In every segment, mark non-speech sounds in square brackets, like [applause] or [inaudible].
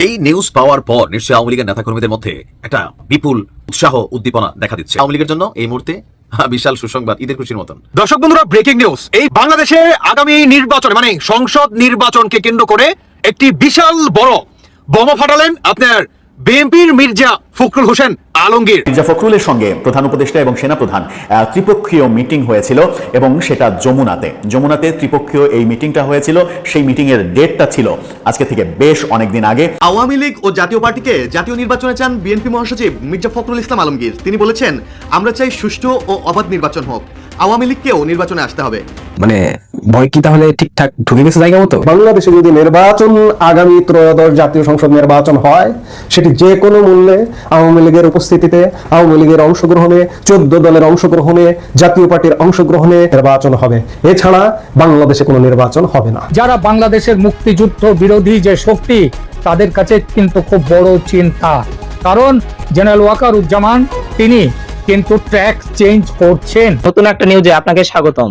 এই নিউজ পাওয়ার পর নিশ্চয়ই আওয়ামী লীগের নেতাকর্মীদের মধ্যে একটা বিপুল উৎসাহ, উদ্দীপনা দেখা দিচ্ছে। আওয়ামী লীগের জন্য এই মুহূর্তে [laughs] বিশাল সুসংবাদ, ঈদের খুশির মতন। দর্শক বন্ধুরা ব্রেকিং নিউজ এই বাংলাদেশে আগামী নির্বাচন মানে সংসদ নির্বাচনকে কেন্দ্র করে একটি বিশাল বড় বোমা ফাটালেন আপনার বিএনপির মির্জা ফখরুল হোসেন আলমগীর। মির্জা ফখরুলের সঙ্গে প্রধান উপদেষ্টা এবং সেনাপ্রধান আহ, ত্রিপক্ষীয় মিটিং হয়েছিল এবং সেটা যমুনাতে। যমুনাতে ত্রিপক্ষীয় এই মিটিংটা হয়েছিল। সেই মিটিং এর ডেটটা ছিল আজকে থেকে বেশ অনেকদিন আগে। আওয়ামী লীগ ও জাতীয় পার্টিকে জাতীয় নির্বাচনে চান বিএনপি মহাসচিব মির্জা ফখরুল ইসলাম আলমগীর। তিনি বলেছেন আমরা চাই সুষ্ঠু ও অবাধ নির্বাচন হোক। আওয়ামী লীগকেও নির্বাচনে আসতে হবে। মানে ভয় কি তাহলে ঠিকঠাক ঢুকে গেছে জায়গা মতো? বাংলাদেশে যদি নির্বাচন আগামী ত্রয়োদশ জাতীয় সংসদ নির্বাচন হয় সেটি যে কোনো মূল্যে আওয়ামী লীগের উপস্থিতিতে আওয়ামী লীগের অংশগ্রহণে চোদ্দ দলের অংশগ্রহণে জাতীয় পার্টির অংশগ্রহণে নির্বাচন হবে। এছাড়া বাংলাদেশে কোনো নির্বাচন হবে না। যারা বাংলাদেশের মুক্তিযুদ্ধ বিরোধী যে শক্তি তাদের কাছে কিন্তু খুব বড় চিন্তা। কারণ জেনারেল ওয়াকারুজ্জামান তিনি কিন্তু ট্র্যাক চেঞ্জ করছেন। নতুন একটা নিউজে আপনাকে স্বাগতম।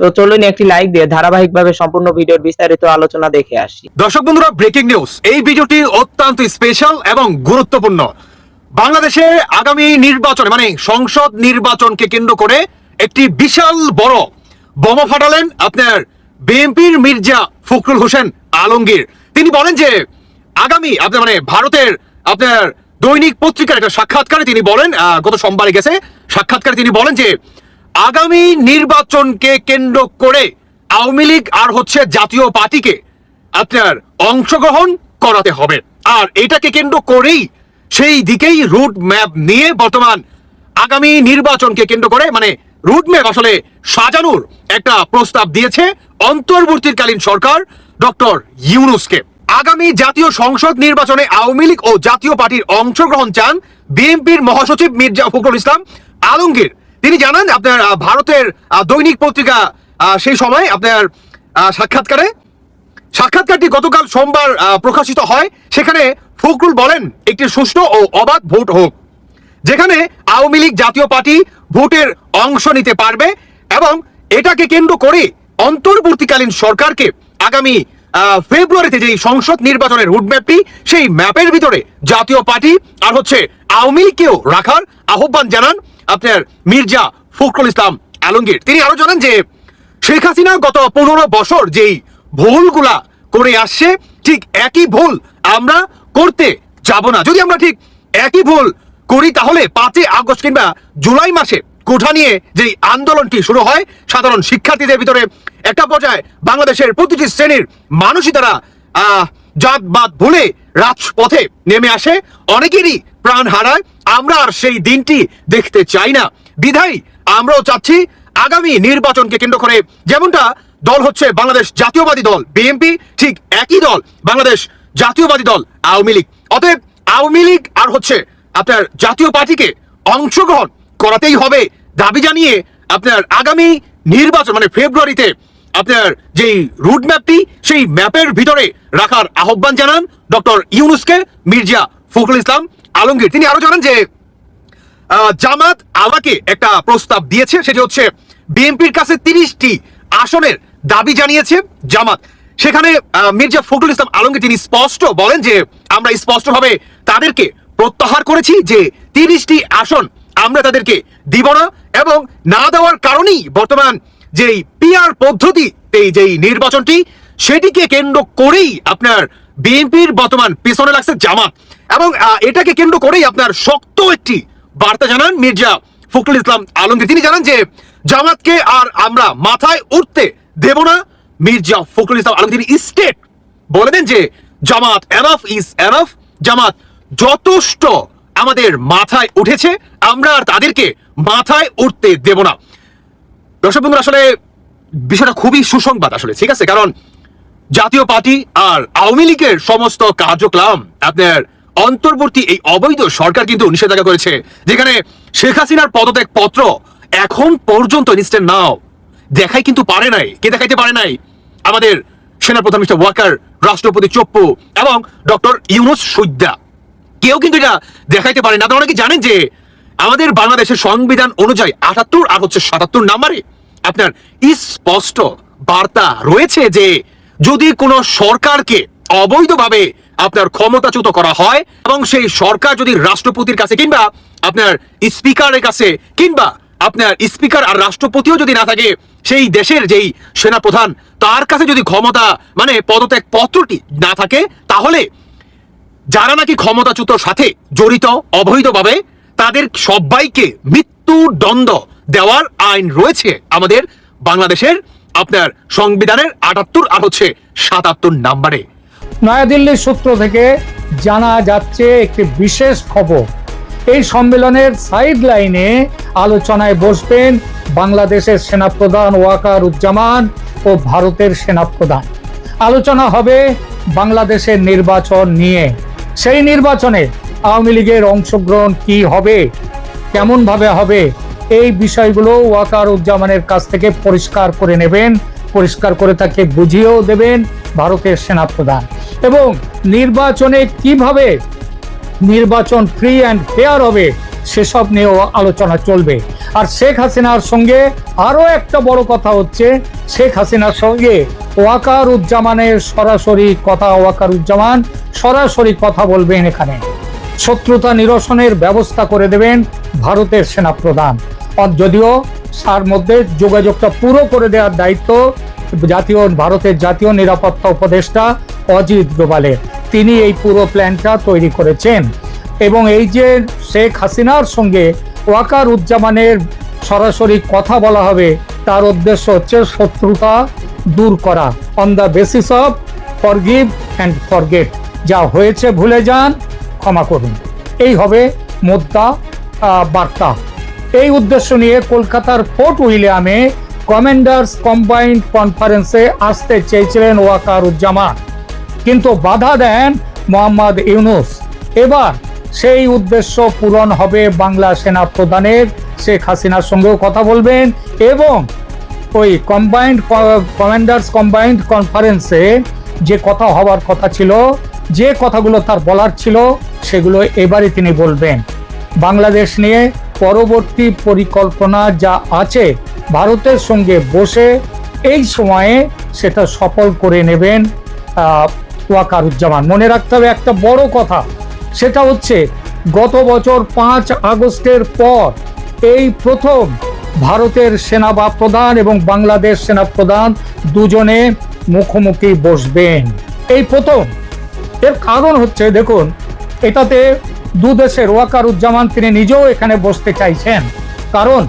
তো চলুন একটি লাইক দিয়ে ধারাবাহিকভাবে সম্পূর্ণ ভিডিওর বিস্তারিত আলোচনা দেখে আসি। দর্শক বন্ধুরা ব্রেকিং নিউজ এই ভিডিওটি অত্যন্ত স্পেশাল এবং গুরুত্বপূর্ণ। বাংলাদেশে আগামী নির্বাচন মানে সংসদ নির্বাচনকে কেন্দ্র করে একটি বিশাল বড় বোমা ফাটালেন আপনার বিএনপির মির্জা ফখরুল হোসেন আলমগীর। তিনি বলেন যে, আগামী আপনার মানে ভারতের আপনার দৈনিক পত্রিকার একটা সাক্ষাৎকারে তিনি বলেন গত সোমবারে গেছে, সাক্ষাৎকারে তিনি বলেন যে আগামী নির্বাচনকে কেন্দ্র করে আওয়ামী লীগ আর হচ্ছে জাতীয় পার্টিকে আপনার অংশগ্রহণ করাতে হবে। আর এটাকে কেন্দ্র করেই সেই দিকেই রুট ম্যাপ নিয়ে বর্তমান আগামী নির্বাচনকে কেন্দ্র করে মানে রুট ম্যাপ আসলে সাজানোর একটা প্রস্তাব দিয়েছে অন্তর্বর্তীকালীন সরকার ডক্টর ইউনুসকে। আগামী জাতীয় সংসদ নির্বাচনে আওয়ামী লীগ ও জাতীয় পার্টির অংশগ্রহণ চান বিএনপির মহাসচিব মির্জা ফখরুল ইসলাম আলমগীর। তিনি জানান আপনার ভারতের দৈনিক পত্রিকা সেই সময় আপনার সাক্ষাৎকারে, সাক্ষাৎকারটি গতকাল সোমবার প্রকাশিত হয়। সেখানে ফখরুল বলেন, একটি সুষ্ঠু ও অবাধ ভোট হোক, যেখানে আওয়ামী লীগ জাতীয় পার্টি ভোটের অংশ নিতে পারবে এবং এটাকে কেন্দ্র করে অন্তর্বর্তীকালীন সরকারকে আগামী ফেব্রুয়ারিতে যেই সংসদ নির্বাচনের রুটম্যাপটি সেই ম্যাপের ভিতরে জাতীয় পার্টি আর হচ্ছে আওয়ামী লীগকেও রাখার আহ্বান জানান। আপনার মির্জা ফখরুল ইসলাম আলমগীর। তিনি আরও জানান যে শেখ হাসিনা গত পনেরো বছর যেই ভুলগুলা করে আসছে, ঠিক একই ভুল আমরা করতে যাব না। যদি আমরা ঠিক একই ভুল করি, তাহলে পাঁচই আগস্ট কিংবা জুলাই মাসে কোঠা নিয়ে যে আন্দোলনটি শুরু হয়, সাধারণ শিক্ষার্থীদের ভিতরে একটা পর্যায়ে বাংলাদেশের প্রতিটি শ্রেণির মানুষই তারা জাতবাদ ভুলে রাজপথে নেমে আসে। অনেকেরই প্রাণ হারায়। আমরা আর সেই দিনটি দেখতে চাই না। বিধায়, আমরাও চাচ্ছি আগামী নির্বাচনকে কেন্দ্র করে যেমনটা দল হচ্ছে বাংলাদেশ জাতীয়বাদী দল, বিএনপি, ঠিক একই দল, বাংলাদেশ জাতীয়বাদী দল, আওয়ামী লীগ। অতএব আওয়ামী লীগ আর হচ্ছে আপনার জাতীয় পার্টিকে অংশগ্রহণ করাতেই হবে। দাবি জানিয়ে আপনার আগামী নির্বাচন মানে ফেব্রুয়ারিতে আপনার যেই রুট ম্যাপটি সেই ম্যাপের ভিতরে রাখার আহ্বান জানান ডক্টর ইউনুসকে মির্জা ফখরুল ইসলাম আলমগীর। তিনি আরও জানান যে জামাত আমাকে একটা প্রস্তাব দিয়েছে, সেটি হচ্ছে বিএনপির কাছে তিরিশটি আসনের দাবি জানিয়েছে জামাত। সেখানে মির্জা ফখরুল ইসলাম আলমগীর তিনি স্পষ্ট বলেন যে, আমরা স্পষ্টভাবে তাদেরকে প্রত্যাহার করেছি যে, তিরিশটি আসন আমরা তাদেরকে দিব না এবং না দেওয়ার কারণেই বর্তমান যেই পিআর পদ্ধতি, এই যেই নির্বাচনটি, সেটিকে কেন্দ্র করেই আপনার বিএনপির বর্তমান পিছনে লাগছে জামাত। এবং এটাকে কেন্দ্র করেই আপনার শক্ত একটি বার্তা জানান মির্জা ফখরুল ইসলাম আলমগীর। তিনি জানান যে, জামাতকে আর আমরা মাথায় উঠতে দেব না। মির্জা ফখরুল ইসলাম আলমগীর স্টেট বলে দেন যে, Jamaat enough is enough Jamaat যথেষ্ট আমাদের মাথায় উঠেছে। আমরা আর তাদেরকে মাথায় উঠতে দেব না। দর্শক বন্ধুরা, আসলে বিষয়টা খুবই সুসংবাদ আসলে, ঠিক আছে? কারণ জাতীয় পার্টি আর আওয়ামী লীগের সমস্ত কার্যক্রম আপনার অন্তর্বর্তী এই অবৈধ সরকার কিন্তু নিষেধাজ্ঞা করেছে, যেখানে শেখ হাসিনার পদত্যাগ পত্র এখন পর্যন্ত ইনস্ট্যান্ট নাও। দেখাই কিন্তু পারে নাই। কে দেখাইতে পারে নাই? আমাদের সেনাপ্রধান মিস্টার ওয়াকার, রাষ্ট্রপতি চপ্পু এবং ডক্টর ইউনুস সৈদ্যা কেউ কিন্তু এটা দেখাইতে পারে না। আপনারা কি জানেন যে আমাদের বাংলাদেশের সংবিধান অনুযায়ী আটাত্তর আর হচ্ছে সাতাত্তর নাম্বারে আপনার স্পষ্ট বার্তা রয়েছে যে যদি কোনো সরকারকে অবৈধভাবে আপনার ক্ষমতাচ্যুত করা হয় এবং সেই সরকার যদি রাষ্ট্রপতির কাছে কিংবা আপনার স্পিকারের কাছে কিংবা আপনার স্পিকার আর রাষ্ট্রপতিও যদি না থাকে, সেই দেশের যেই সেনাপ্রধান, তার কাছে যদি ক্ষমতা মানে পদত্যাগ পত্রটি না থাকে, তাহলে যারা নাকি ক্ষমতাচ্যুতর সাথে জড়িত অবৈধভাবে তাদের সবাইকে মৃত্যুদণ্ড দেওয়ার আইন রয়েছে আমাদের বাংলাদেশের, আপনার সংবিধানের আটাত্তর আর হচ্ছে সাতাত্তর নাম্বারে। নয়াদিল্লির সূত্র থেকে জানা যাচ্ছে একটি বিশেষ খবর। এই সম্মেলনের সাইড লাইনে আলোচনায় বসবেন বাংলাদেশের সেনাপ্রধান ওয়াকার উজ্জামান ও ভারতের সেনাপ্রধান। আলোচনা হবে বাংলাদেশের নির্বাচন নিয়ে। সেই নির্বাচনে আওয়ামী লীগের অংশগ্রহণ কি হবে? কেমন ভাবে হবে? এই বিষয়গুলো ওয়াকার উজ্জামানের কাছ থেকে পরিষ্কার করে নেবেন, পরিষ্কার করে তাকে বুঝিয়েও দেবেন ভারতের সেনাপ্রধান। এবং নির্বাচনে কীভাবে নির্বাচন ফ্রি অ্যান্ড ফেয়ার হবে, সেসব নিয়েও আলোচনা চলবে। আর শেখ হাসিনার সঙ্গে আরও একটা বড় কথা হচ্ছে, শেখ হাসিনার সঙ্গে ওয়াকার উজ্জামানের সরাসরি কথা ওয়াকার উজ্জামান সরাসরি কথা বলবেন এখানে। শত্রুতা নিরসনের ব্যবস্থা করে দেবেন ভারতের সেনাপ্রধান। যদিও তার মধ্যে যোগাযোগটা পুরো করে দেওয়ার দায়িত্ব জাতীয়, ভারতের জাতীয় নিরাপত্তা উপদেষ্টা অজিত ডোভালের। তিনি এই পুরো প্ল্যানটা তৈরি করেছেন। এবং এই যে শেখ হাসিনার সঙ্গে ওয়াকার উজ্জামানের সরাসরি কথা বলা হবে, তার উদ্দেশ্য হচ্ছে শত্রুতা দূর করা। On the basis of forgive and forget যা হয়েছে ভুলে যান ক্ষমা করুন। এই হবে মোদ্দা বার্তা। এই উদ্দেশ্য নিয়ে কলকাতার ফোর্ট উইলিয়ামে কমান্ডার্স কম্বাইন্ড কনফারেন্সে আসতে চেয়েছিলেন ওয়াকার উজ্জামান কিন্তু বাধা দেন মোহাম্মদ ইউনুস। এবার সেই উদ্দেশ্য পূরণ হবে বাংলা সেনা প্রধানের শেখ হাসিনার সঙ্গেও কথা বলবেন এবং ওই কম্বাইন্ড কমান্ডার্স কম্বাইন্ড কনফারেন্সে যে কথা হওয়ার কথা ছিল, যে কথাগুলো তার বলার ছিল, সেগুলো এবারে তিনি বলবেন। বাংলাদেশ নিয়ে পরবর্তী পরিকল্পনা যা আছে, ভারতের সঙ্গে বসে এই সময়ে সেটা সফল করে নেবেন ওয়াকারুজ্জামান। মনে রাখতে হবে একটা বড় কথা, সেটা হচ্ছে গত বছর পাঁচ আগস্টের পর এই প্রথম ভারতের সেনা বা প্রধান এবং বাংলাদেশ সেনা প্রধান দুজনে মুখোমুখি বসবেন। এই প্রথম। এর কারণ হচ্ছে, দেখুন, এটাতে দু দেশের ওয়াকারুজ্জামান তিনি নিজেও এখানে বসতে চাইছেন। কারণ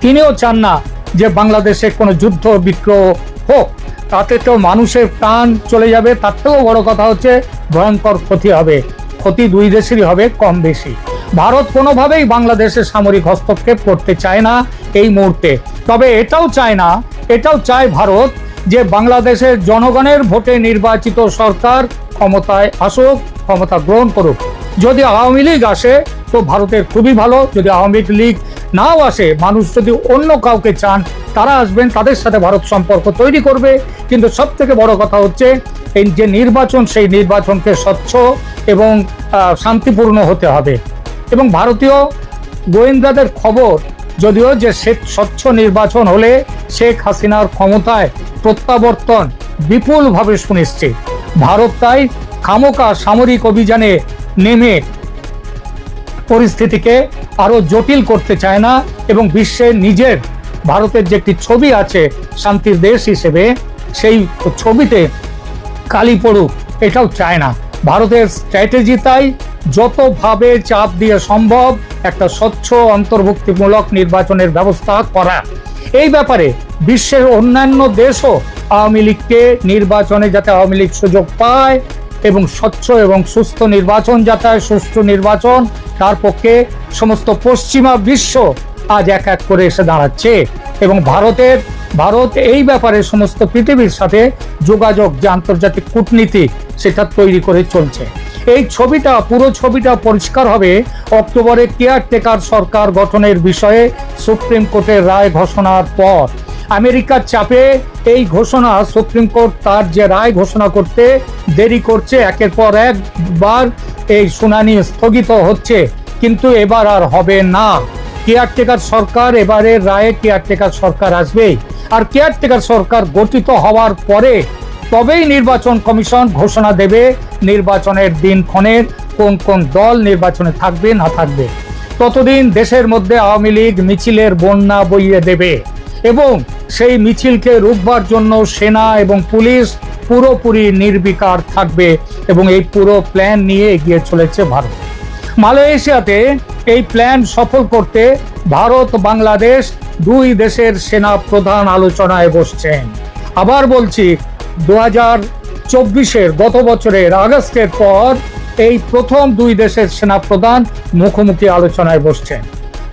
তিনিও চান না যে বাংলাদেশে কোনো যুদ্ধ, বিগ্রহ হোক। তাতে তো মানুষের প্রাণ চলে যাবে। তার থেকেও বড় কথা হচ্ছে, ভয়ঙ্কর ক্ষতি হবে। ক্ষতি দুই দেশেরই হবে, কম বেশি। ভারত কোনোভাবেই বাংলাদেশের সামরিক হস্তক্ষেপ করতে চায় না এই মুহূর্তে। তবে এটাও চায় না, এটাও চায় ভারত যে বাংলাদেশের জনগণের ভোটে নির্বাচিত সরকার ক্ষমতায় আসুক, ক্ষমতা গ্রহণ করুক। যদি আওয়ামী লীগ আসে, তো ভারতের খুবই ভালো। যদি আওয়ামী লীগ নাও আসে, মানুষ যদি অন্য কাউকে চান, তারা আসবেন, তাদের সাথে ভারত সম্পর্ক তৈরি করবে। কিন্তু সব থেকে বড় কথা হচ্ছে, এই যে নির্বাচন, সেই নির্বাচনকে স্বচ্ছ এবং শান্তিপূর্ণ হতে হবে। এবং ভারতীয় গোয়েন্দাদের খবর যদিও যে স্বচ্ছ নির্বাচন হলে শেখ হাসিনার ক্ষমতায় প্রত্যাবর্তন বিপুলভাবে সুনিশ্চিত। ভারত তাই খামোকা সামরিক অভিযানে নেমে পরিস্থিতিকে আরও জটিল করতে চায় না এবং বিশ্বের নিজের ভারতের যে একটি ছবি আছে শান্তির দেশ হিসেবে, সেই ছবিতে কালি পড়ুক, এটাও চায় না। ভারতের স্ট্র্যাটেজি তাই যতভাবে চাপ দিয়ে সম্ভব একটা স্বচ্ছ, অন্তর্ভুক্তিমূলক নির্বাচনের ব্যবস্থা করা। এই ব্যাপারে বিশ্বের অন্যান্য দেশও আওয়ামী লীগকে নির্বাচনে যাতে আওয়ামী লীগ সুযোগ পায় এবং স্বচ্ছ এবং সুস্থ নির্বাচন যাতে সুষ্ঠু নির্বাচন, তার পক্ষে সমস্ত পশ্চিমা বিশ্ব আজ এক এক করে এসে দাঁড়াচ্ছে এবং ভারতের, ভারত এই ব্যাপারে সমস্ত পৃথিবীর সাথে যোগাযোগ যে আন্তর্জাতিক কূটনীতি, সেটা তৈরি করে চলছে। এই ছবিটা, পুরো ছবিটা পরিষ্কার হবে অক্টোবরে কেয়ারটেকার সরকার গঠনের বিষয়ে সুপ্রিম কোর্টের রায় ঘোষণার পর। আমেরিকার চাপে এই ঘোষণা, সুপ্রিম কোর্ট তার যে রায় ঘোষণা করতে দেরি করছে, একের পর একবার এই শুনানি স্থগিত হচ্ছে, কিন্তু এবার আর হবে না। কেয়ারটেকার সরকার, এবারের রায়ে কেয়ারটেকার সরকার আসবেই। আর কেয়ারটেকার সরকার গঠিত হওয়ার পরে তবেই নির্বাচন কমিশন ঘোষণা দেবে নির্বাচনের দিনক্ষণের কোন কোন দল নির্বাচনে থাকবে, না থাকবে। ততদিন দেশের মধ্যে আওয়ামী লীগ মিছিলের বন্যা বইয়ে দেবে এবং সেই মিছিলকে রুখবার জন্য সেনা এবং পুলিশ পুরোপুরি নির্বিকার থাকবে এবং এই পুরো প্ল্যান নিয়ে এগিয়ে চলেছে ভারত। মালয়েশিয়াতে এই প্ল্যান সফল করতে ভারত, বাংলাদেশ দুই দেশের সেনা প্রধান আলোচনায় বসছেন। আবার বলছি দু হাজার চব্বিশের গত বছরের আগস্টের পর এই প্রথম দুই দেশের সেনা প্রধান মুখোমুখি আলোচনায় বসছেন।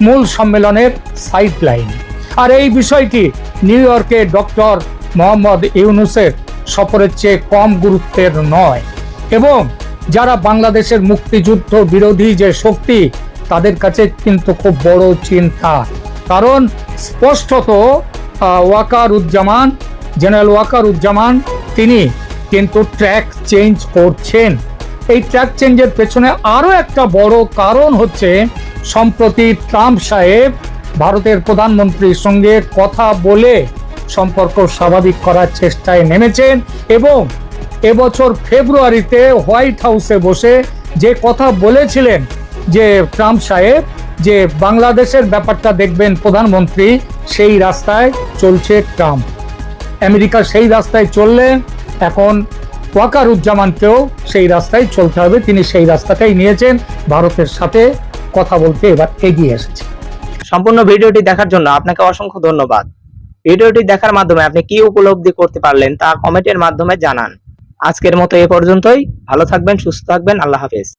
মূল সম্মেলনের সাইড লাইন আর এই বিষয়টি নিউ ইয়র্কে ডক্টর মোহাম্মদ ইউনুসের সফরের চেয়ে কম গুরুত্বের নয়। এবং যারা বাংলাদেশের মুক্তিযুদ্ধ বিরোধী যে শক্তি, তাদের কাছে কিন্তু খুব বড় চিন্তা। কারণ স্পষ্টত ওয়াকার উজ্জামান জেনারেল ওয়াকার উজ্জামান তিনি কিন্তু ট্র্যাক চেঞ্জ করছেন। এই ট্র্যাক চেঞ্জের পেছনে আরও একটা বড় কারণ হচ্ছে, সম্প্রতি ট্রাম্প সাহেব ভারতের প্রধানমন্ত্রীর সঙ্গে কথা বলে সম্পর্ক স্বাভাবিক করার চেষ্টায় নেমেছেন এবং এবছর ফেব্রুয়ারিতে হোয়াইট হাউসে বসে যে কথা বলেছিলেন যে ট্রাম্প সাহেব, যে বাংলাদেশের ব্যাপারটা দেখবেন প্রধানমন্ত্রী, সেই রাস্তায় চলছে ট্রাম্প। আমেরিকা সেই রাস্তায় চললে এখন ওয়াকারুজ্জামানকেও সেই রাস্তায় চলতে হবে। তিনি সেই রাস্তাটাই নিয়েছেন, ভারতের সাথে কথা বলতে এবার এগিয়ে এসেছে। সম্পূর্ণ ভিডিওটি দেখার জন্য আপনাকে অসংখ্য ধন্যবাদ। ভিডিওটি দেখার মাধ্যমে আপনি কি উপলব্ধি করতে পারলেন তা কমেন্টের মাধ্যমে জানান। আজকের মতো এ পর্যন্তই। ভালো থাকবেন, সুস্থ থাকবেন। আল্লাহ হাফেজ।